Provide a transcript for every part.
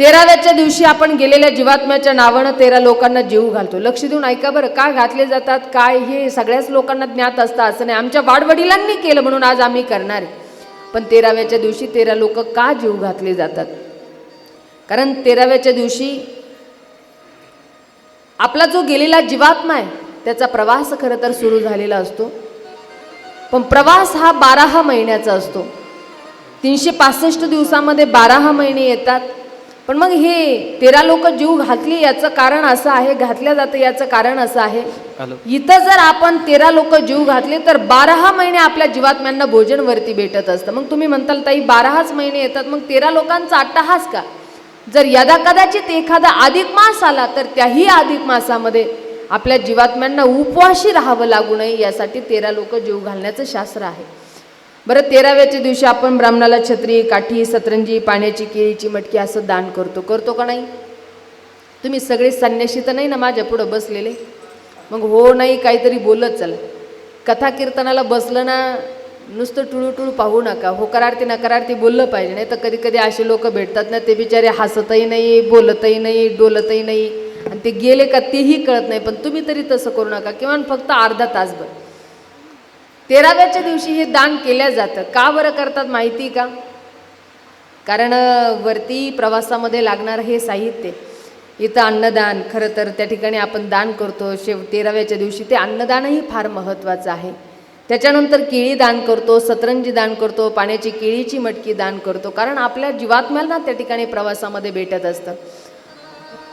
तेराव्याच्या दिवशी आपण गेलेल्या जीवात्म्याच्या नावानं तेरा लोकांना जीव घालतो. लक्ष देऊन ऐका बरं का घातले जातात काय हे सगळ्याच लोकांना ज्ञात असतं असं नाही. आमच्या वाडवडिलांनी केलं म्हणून आज आम्ही करणार पण तेराव्याच्या दिवशी तेरा लोक का जीव घातले जातात? कारण तेराव्याच्या दिवशी आपला जो गेलेला जीवात्मा आहे त्याचा प्रवास खरं तर सुरू झालेला असतो. पण प्रवास हा बारा महिन्याचा असतो. तीनशे पासष्ट दिवसामध्ये बारा महिने येतात. पण मग हे तेरा लोक जीव घातली याचं कारण असं आहे घातल्या जातं याचं कारण असं आहे. इथं जर आपण तेरा लोक जीव घातले तर बारा महिने आपल्या जीवात्म्यांना भोजन वरती भेटत असतं. मग तुम्ही म्हणताल ताई बाराच महिने येतात मग तेरा लोकांचा अट्टहास का? जर यदा कदाचित एखादा अधिक मास आला तर त्याही अधिक मासामध्ये आपल्या जीवात्म्यांना उपवाशी राहावं लागू नये यासाठी तेरा लोक जीव घालण्याचं शास्त्र आहे. बरं तेराव्याच्या दिवशी आपण ब्राह्मणाला छत्री काठी सतरंजी पाण्याची केळीची मटकी असं दान करतो. करतो का नाही? तुम्ही सगळे संन्याशी तर नाही ना माझ्या पुढं बसलेले? मग हो नाही काहीतरी बोलत चला. कथा कीर्तनाला बसलं ना नुसतं टुळू टुळू पाहू नका. होकारार्थी नकारार्थी बोललं पाहिजे. नाही तर कधी कधी असे लोक भेटतात ना ते बिचारे हसतही नाही बोलतही नाही डोलतही नाही. आणि ते गेले का तेही कळत नाही. पण तुम्ही तरी तसं करू नका. किंवा फक्त अर्धा तासभर. तेराव्याच्या दिवशी हे दान केल्या जातं. का बरं करतात माहिती का? कारण वरती प्रवासामध्ये लागणारं हे साहित्य. इथं अन्नदान खरं तर त्या ठिकाणी आपण दान करतो. शेव तेराव्याच्या दिवशी ते अन्नदानही फार महत्त्वाचं आहे. त्याच्यानंतर केळी दान करतो सतरंजी दान करतो पाण्याची केळीची मटकी दान करतो. कारण आपल्या जीवात्म्याला त्या ठिकाणी प्रवासामध्ये भेटत असतं.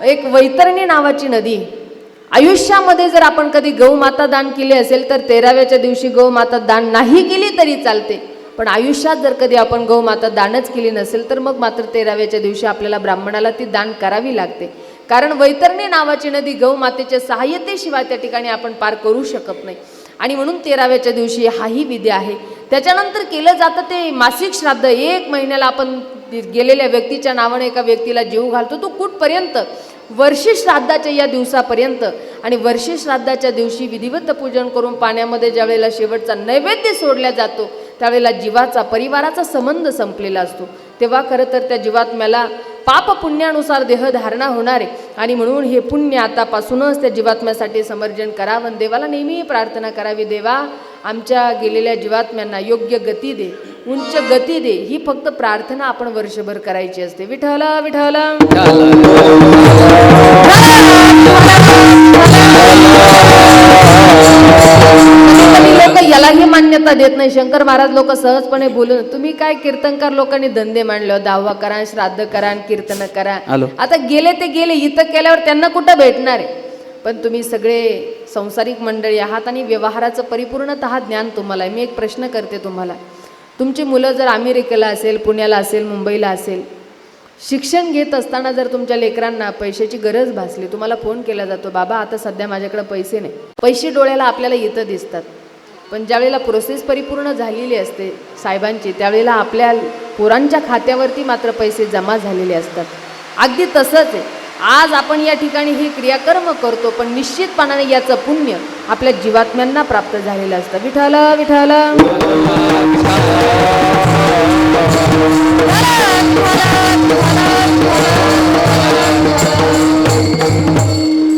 एक वैतरणी नावाची नदी आयुष्यामध्ये जर आपण कधी गौमाता दान केली असेल तर तेराव्याच्या दिवशी गौमाता दान नाही केली तरी चालते. पण आयुष्यात जर कधी आपण गौमाता दानच केली नसेल तर मग मात्र तेराव्याच्या दिवशी आपल्याला ब्राह्मणाला ती दान करावी लागते. कारण वैतरणी नावाची नदी गौमातेच्या सहाय्यतेशिवाय त्या ठिकाणी आपण पार करू शकत नाही. आणि म्हणून तेराव्याच्या दिवशी हाही विधी आहे. त्याच्यानंतर केलं जातं ते मासिक श्राद्ध. एक महिन्याला आपण गेलेल्या व्यक्तीच्या नावाने एका व्यक्तीला जीव घालतो. तो कुठपर्यंत? वर्षी श्राद्धाच्या या दिवसापर्यंत. आणि वर्षी श्राद्धाच्या दिवशी विधिवत पूजन करून पाण्यामध्ये ज्यावेळेला शेवटचा नैवेद्य सोडला जातो त्यावेळेला जीवाचा परिवाराचा संबंध संपलेला असतो. तेव्हा खरं तर त्या जीवात्म्याला पाप पुण्यानुसार देहधारणा होणार आहे. आणि म्हणून हे पुण्य आतापासूनच त्या जीवात्म्यासाठी समर्जन करावं. आणि देवाला नेहमी प्रार्थना करावी. देवा आमच्या गेलेल्या जीवात्म्यांना योग्य गती दे. उंच गती दे. ही फक्त प्रार्थना आपण वर्षभर करायची असते. कधी लोक यालाही मान्यता देत नाही. शंकर महाराज लोक सहजपणे बोलून तुम्ही काय कीर्तनकार लोकांनी धंदे मांडले? दहावा करा श्राद्ध करा कीर्तन करा. आता गेले ते गेले इथं केल्यावर त्यांना कुठं भेटणार आहे? पण तुम्ही सगळे संसारिक मंडळी आहात आणि व्यवहाराचं परिपूर्णतः ज्ञान तुम्हाला आहे. मी एक प्रश्न करते तुम्हाला. तुमची मुलं जर अमेरिकेला असेल पुण्याला असेल मुंबईला असेल शिक्षण घेत असताना जर तुमच्या लेकरांना पैशाची गरज भासली तुम्हाला फोन केला जातो बाबा आता सध्या माझ्याकडे पैसे नाही. पैसे डोळ्याला आपल्याला इथं दिसतात. पण ज्यावेळेला प्रोसेस परिपूर्ण झालेली असते साहेबांची त्यावेळेला आपल्या पोरांच्या खात्यावरती मात्र पैसे जमा झालेले असतात. अगदी तसंच आहे. आज आपण या ठिकाणी हे क्रियाकर्म करतो पण निश्चितपणाने याचं पुण्य आपल्या जीवात्म्यांना प्राप्त झालेलं असतं. विठाल विठाल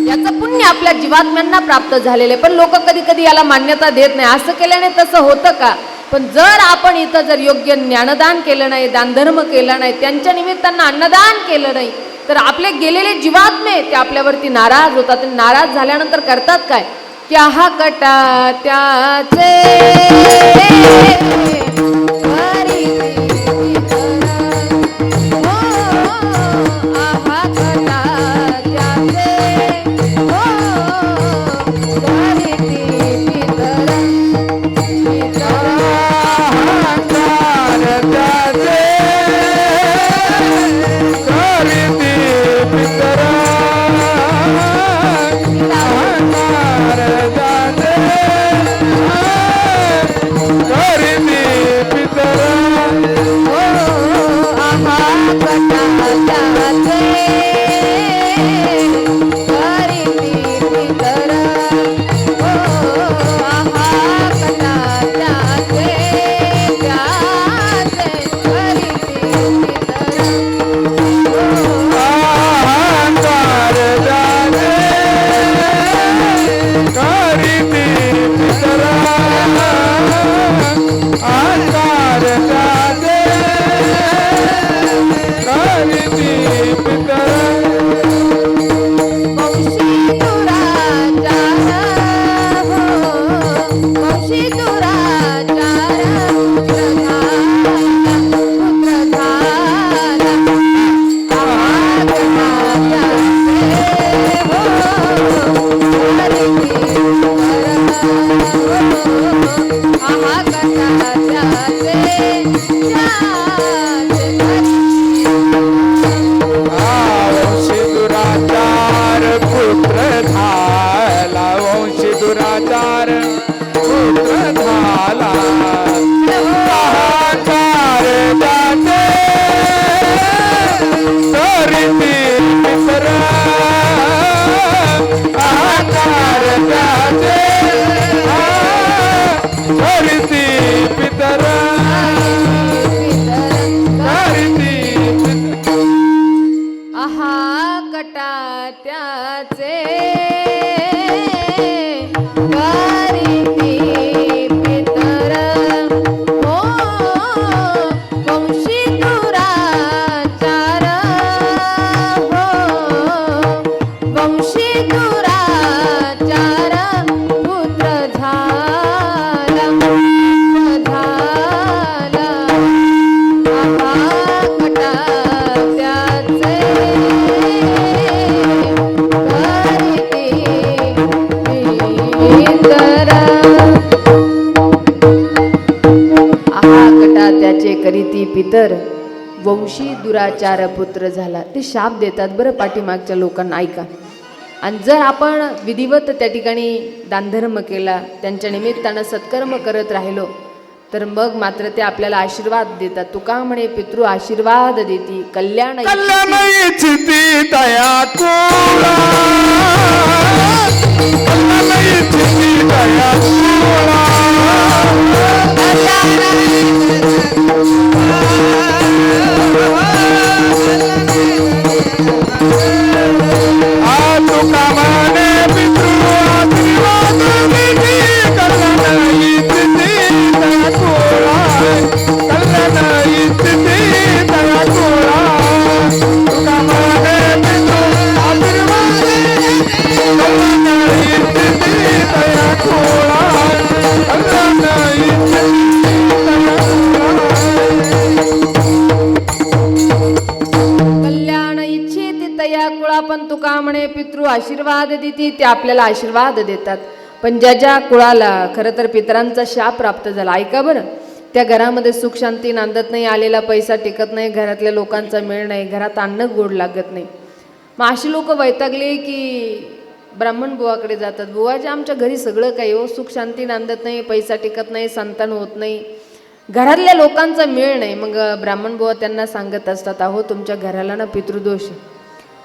याचं पुण्य आपल्या जीवात्म्यांना प्राप्त झालेले पण लोक कधी कधी याला मान्यता देत नाही. असं केल्याने तसं होतं का? पण जर आपण इथं जर योग्य ज्ञानदान केलं नाही दानधर्म केला नाही त्यांच्या निमित्तानं अन्नदान केलं नाही तर आपले गेलेले जीवात्मे ते आपल्यावरती नाराज होतात. आणि नाराज झाल्यानंतर करतात काय? क्या हा कटा त्याचे करीती पितर वंशी दुराचार पुत्र झाला. ते शाप देतात. बरं पाठीमागच्या लोकांना ऐका. आणि जर आपण विधिवत त्या ठिकाणी दानधर्म केला त्यांच्या निमित्तानं सत्कर्म करत राहिलो तर मग मात्र ते आपल्याला आशीर्वाद देतात. तुका म्हणे पितृ आशीर्वाद देती कल्याण कल्याण पितृ आशीर्वाद देती ते आपल्याला आशीर्वाद देतात. पण ज्या ज्या कुळाला खरं तर पितरांचा शाप प्राप्त झाला ऐका बरं. त्या घरामध्ये सुख शांती नांदत नाही आलेला पैसा टिकत नाही घरातल्या लोकांचा मेळ नाही घरात अन्न गोड लागत नाही. मग अशी लोक वैतागले की ब्राह्मण बुवाकडे जातात. बुवाच्या आमच्या घरी सगळं काही हो सुख शांती नांदत नाही पैसा टिकत नाही संतान होत नाही. घरातल्या लोकांचा मेळ नाही. मग ब्राह्मण बुवा त्यांना सांगत असतात अहो तुमच्या घराला ना पितृदोष आहे.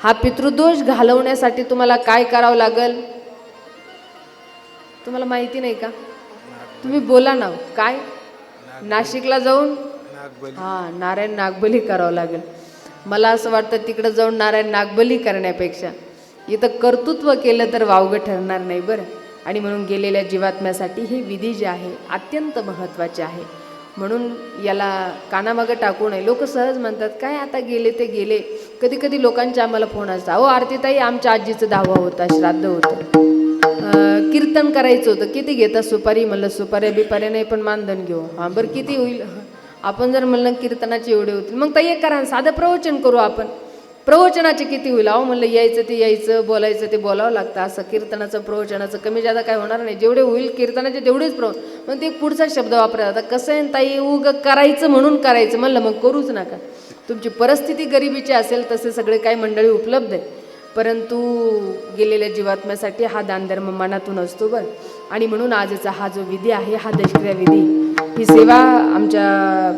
हा पितृदोष घालवण्यासाठी तुम्हाला काय करावं लागेल? तुम्हाला माहिती नाही का? तुम्ही बोला ना काय? नाशिकला जाऊन? हा नारायण नागबली करावं लागेल. मला असं वाटतं तिकडं जाऊन नारायण नागबली करण्यापेक्षा इथं कर्तृत्व केलं तर वावगं ठरणार नाही बरं. आणि म्हणून गेलेल्या जीवात्म्यासाठी हे विधी जे आहे अत्यंत महत्त्वाचे आहे. म्हणून याला कानामागं टाकू नये. लोक सहज म्हणतात काय आता गेले ते गेले. कधी कधी लोकांचे आम्हाला फोन असतात. अहो आरतीताई आमच्या आजीचं दहावा होता श्राद्ध होतं. कीर्तन करायचं होतं. किती घेता सुपारी? म्हणलं सुपाऱ्या बिपाऱ्या नाही पण मानधन घेऊ. हां बरं किती होईल? आपण जर म्हणलं कीर्तनाचे एवढे होतील. मग ताई करा साधं प्रवचन करू आपण. प्रवचनाचे किती होईल? अहो म्हणलं यायचं ते यायचं बोलायचं ते बोलावं लागतं. असं कीर्तनाचं प्रवचनाचं कमी जादा काय होणार नाही. जेवढे होईल कीर्तनाचे तेवढेच प्रव मग ते पुढचा शब्द वापरला आता कसं आहे ताई उग करायचं म्हणून करायचं. म्हणलं मग करूच नका. तुमची परिस्थिती गरिबीची असेल तसे सगळे काही मंडळी उपलब्ध आहे परंतु गेलेल्या जीवात्म्यासाठी हा दानधर्म मनातून असतो बरं. आणि म्हणून आजचा हा जो विधी आहे हा दशक्रिया विधी ही सेवा आमच्या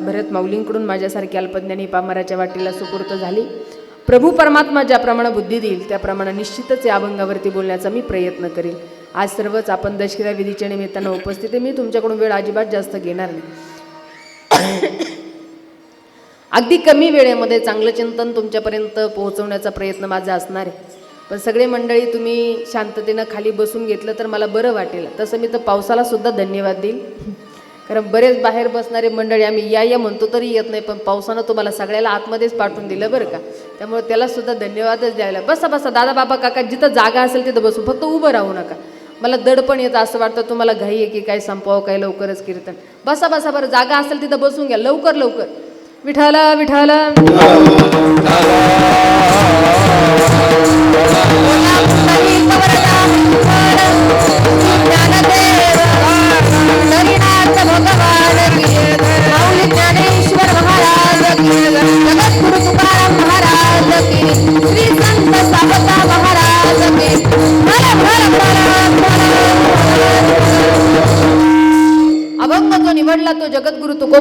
भरत माऊलींकडून माझ्यासारख्या अल्पज्ञानी पामराच्या वाटीला सुपूर्त झाली. प्रभू परमात्मा ज्याप्रमाणे बुद्धी देईल त्याप्रमाणे निश्चितच या अभंगावरती बोलण्याचा मी प्रयत्न करेन. आज सर्वच आपण दशक्रिया विधीच्या निमित्तानं उपस्थित आहे. मी तुमच्याकडून वेळ अजिबात जास्त घेणार नाही. अगदी कमी वेळेमध्ये चांगलं चिंतन तुमच्यापर्यंत पोहोचवण्याचा प्रयत्न माझा असणार आहे. पण सगळे मंडळी तुम्ही शांततेनं खाली बसून घेतलं तर मला बरं वाटेल. तसं मी तर पावसालासुद्धा धन्यवाद देईल कारण बरेच बाहेर बसणारे मंडळी आम्ही या या म्हणतो तरी येत नाही पण पावसानं तुम्हाला सगळ्याला आतमध्येच पाठवून दिलं बरं का. त्यामुळे त्याला सुद्धा धन्यवादच द्यायला. बसा बसा दादा बाबा काका जिथं जागा असेल तिथं बसू. फक्त उभं राहू नका. मला दड पण येतं असं वाटतं. तुम्हाला घाई आहे की काय संपवावं काय लवकरच कीर्तन. बसा बसा बरं जागा असेल तिथं बसून घ्या. लवकर लवकर. विठाला विठाला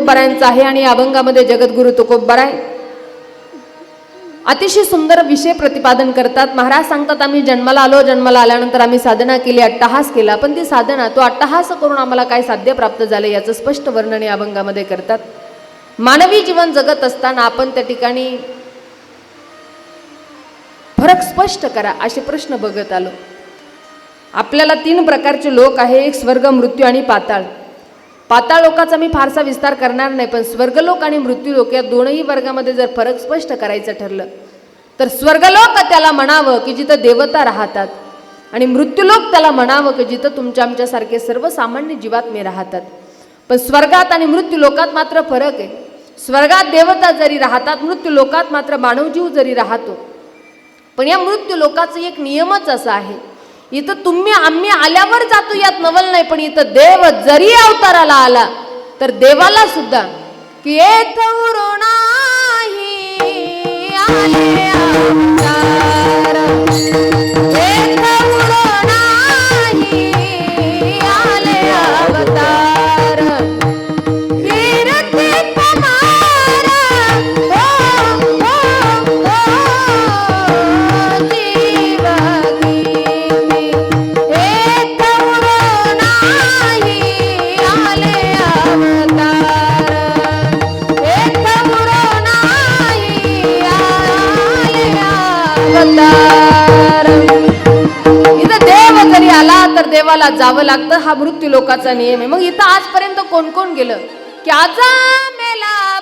तुकोबरायांचा आहे आणि अभंगामध्ये जगद्गुरु तुकोबराय. अतिशय सुंदर विषय प्रतिपादन करतात. महाराज सांगतात आम्ही जन्माला आलो जन्माला आल्यानंतर आम्ही साधना केली अट्टहास केला. पण ती साधना तो अट्टहास करून आम्हाला काय साध्य प्राप्त झाले याचं स्पष्ट वर्णन या अभंगामध्ये करतात. मानवी जीवन जगत असताना आपण त्या ठिकाणी फरक स्पष्ट करा असे प्रश्न बघत आलो. आपल्याला तीन प्रकारचे लोक आहे. एक स्वर्ग मृत्यू आणि पाताळ. पाताळ लोकाचा मी फारसा विस्तार करणार नाही पण स्वर्गलोक आणि मृत्यूलोक या दोनही वर्गामध्ये जर फरक स्पष्ट करायचं ठरलं तर स्वर्गलोक त्याला म्हणावं की जिथं देवता राहतात आणि मृत्यूलोक त्याला म्हणावं की जिथं तुमच्या आमच्यासारखे सर्वसामान्य जीवात्मे राहतात. पण स्वर्गात आणि मृत्यूलोकात मात्र फरक आहे. स्वर्गात देवता जरी राहतात मृत्यूलोकात मात्र मानवजीव जरी राहतो पण या मृत्यूलोकाचं एक नियमच असा आहे इथं तुम्ही आम्ही आल्यावर जातो यात नवल नाही पण इथं देव जरी अवताराला आला तर देवाला सुद्धा की जावं लागतं हा मृत्यू लोकाचा नियम आहे. मग इथं आजपर्यंत कोण कोण गेलं? की आजा मेला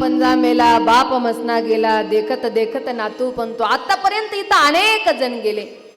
पंजा मेला बाप मसना गेला देखत देखत नातू पण तो आतापर्यंत इथं अनेक जण गेले.